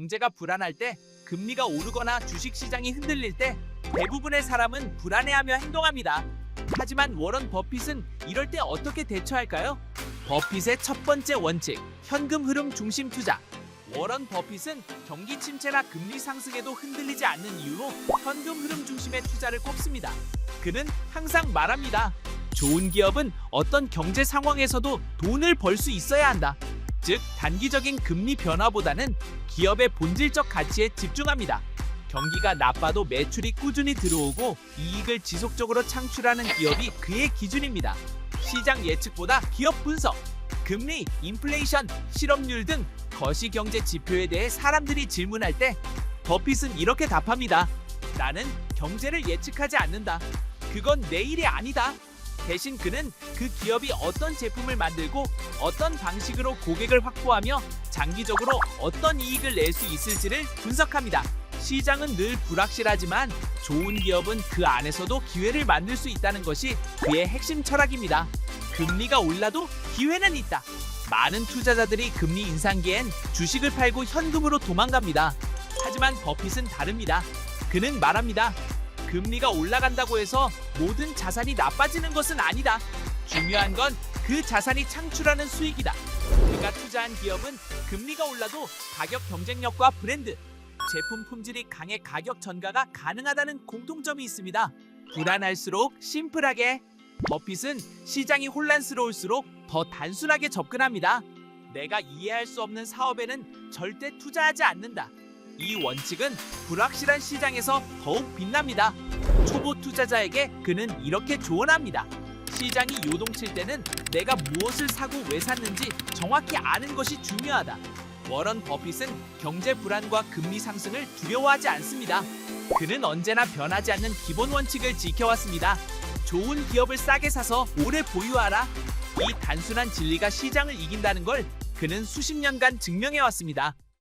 경제가 불안할 때, 금리가 오르거나 주식 시장이 흔들릴 때 대부분의 사람은 불안해하며 행동합니다. 하지만 워런 버핏은 이럴 때 어떻게 대처할까요? 버핏의 첫 번째 원칙, 현금 흐름 중심 투자. 워런 버핏은 경기 침체나 금리 상승에도 흔들리지 않는 이유로 현금 흐름 중심의 투자를 꼽습니다. 그는 항상 말합니다. 좋은 기업은 어떤 경제 상황에서도 돈을 벌 수 있어야 한다. 즉, 단기적인 금리 변화보다는 기업의 본질적 가치에 집중합니다. 경기가 나빠도 매출이 꾸준히 들어오고 이익을 지속적으로 창출하는 기업이 그의 기준입니다. 시장 예측보다 기업 분석, 금리, 인플레이션, 실업률 등 거시 경제 지표에 대해 사람들이 질문할 때 버핏은 이렇게 답합니다. 나는 경제를 예측하지 않는다. 그건 내 일이 아니다. 대신 그는 그 기업이 어떤 제품을 만들고 어떤 방식으로 고객을 확보하며 장기적으로 어떤 이익을 낼 수 있을지를 분석합니다. 시장은 늘 불확실하지만 좋은 기업은 그 안에서도 기회를 만들 수 있다는 것이 그의 핵심 철학입니다. 금리가 올라도 기회는 있다. 많은 투자자들이 금리 인상기엔 주식을 팔고 현금으로 도망갑니다. 하지만 버핏은 다릅니다. 그는 말합니다. 금리가 올라간다고 해서 모든 자산이 나빠지는 것은 아니다. 중요한 건 그 자산이 창출하는 수익이다. 그가 투자한 기업은 금리가 올라도 가격 경쟁력과 브랜드, 제품 품질이 강해 가격 전가가 가능하다는 공통점이 있습니다. 불안할수록 심플하게 버핏은 시장이 혼란스러울수록 더 단순하게 접근합니다. 내가 이해할 수 없는 사업에는 절대 투자하지 않는다. 이 원칙은 불확실한 시장에서 더욱 빛납니다. 초보 투자자에게 그는 이렇게 조언합니다. 시장이 요동칠 때는 내가 무엇을 사고 왜 샀는지 정확히 아는 것이 중요하다. 워런 버핏은 경제 불안과 금리 상승을 두려워하지 않습니다. 그는 언제나 변하지 않는 기본 원칙을 지켜왔습니다. 좋은 기업을 싸게 사서 오래 보유하라. 이 단순한 진리가 시장을 이긴다는 걸 그는 수십 년간 증명해왔습니다.